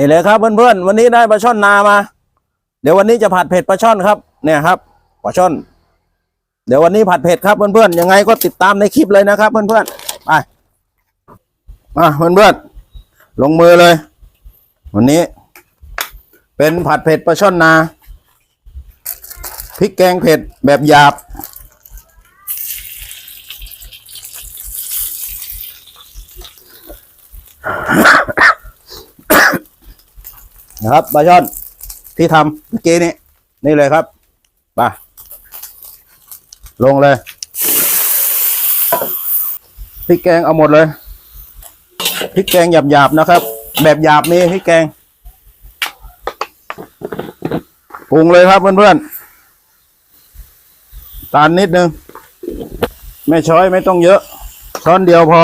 นี่เลยครับเพื่อนๆวันนี้ได้ปลาช่อนนามา เดี๋ยววันนี้จะผัดเผ็ดปลาช่อนครับ เนี่ยครับปลาช่อน เดี๋ยววันนี้ผัดเผ็ดครับเพื่อนๆยังไงก็ติดตามในคลิปเลยนะครับ เพื่อนๆไปมาเพื่อนๆลงมือเลย วันนี้ เป็นผัดเผ็ดปลาช่อนนาพริกแกงเผ็ดแบบหยาบ นะครับปลาช่อนที่ทำเมื่อกี้นี้นี่เลยครับไปลงเลยพริกแกงเอาหมดเลยพริกแกงหยาบๆนะครับ แบบหยาบนี่พริกแกงปรุงเลยครับเพื่อนๆตาลนิดนึงไม่ช้อยไม่ต้องเยอะช้อนเดียวพอ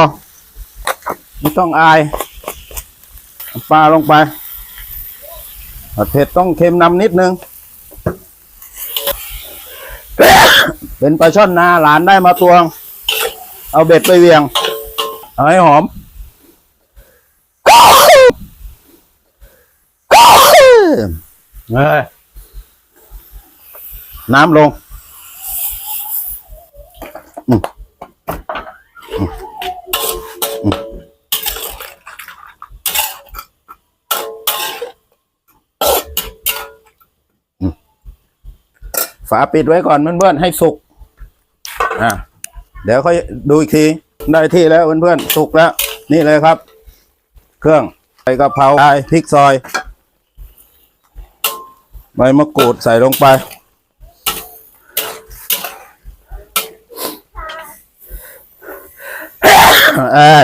ไม่ต้องอายปลาลงไป เผ็ดต้องเค็มนำนิดนึง เป็นปลาช่อนนาหลานได้มาตวง เอาเบ็ดไปเวียง เอาให้หอม น้ำลง อืม ฝาปิดไว้ก่อนเพื่อนๆให้สุกอะเดี๋ยวค่อยดูอีกที ได้ที่แล้วเพื่อนๆสุกแล้ว นี่เลยครับ เครื่องใส่กะเพราไทยพริกซอยใบมะกรูดใส่ลงไปเออ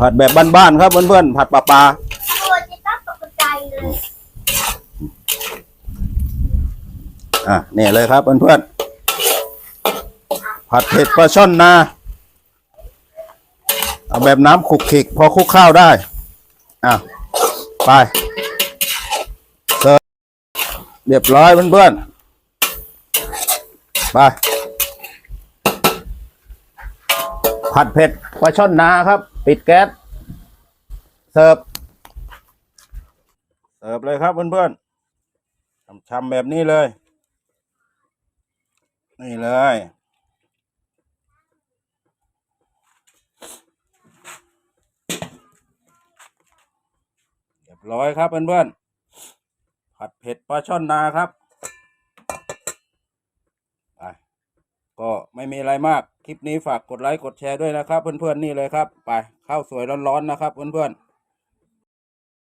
ผัดแบบบ้านๆครับเพื่อนๆผัดปลาปลา ตัวจะต้องตกใจเลย อะนี่เลยครับเพื่อนๆผัดเผ็ดปลาช่อนนาเอาแบบน้ำขุกขลิกพอคลุกข้าวได้ อะ ไปเสิร์ฟเรียบร้อยเพื่อนๆ ไป ผัดเผ็ดปลาช่อนนาครับ ปิดแก๊ส เสิร์ฟ เสิร์ฟเลยครับเพื่อนๆช้ำๆแบบนี้เลย นี่เลย เรียบร้อยครับเพื่อนๆ ผัดเผ็ดปลาช่อนนาครับไปก็ไม่มีอะไรมาก คลิปนี้ฝากกดไลค์ กดแชร์ด้วยนะครับ เพื่อนๆ นี่เลยครับ ไปข้าวสวยร้อนๆนะครับ เพื่อนๆ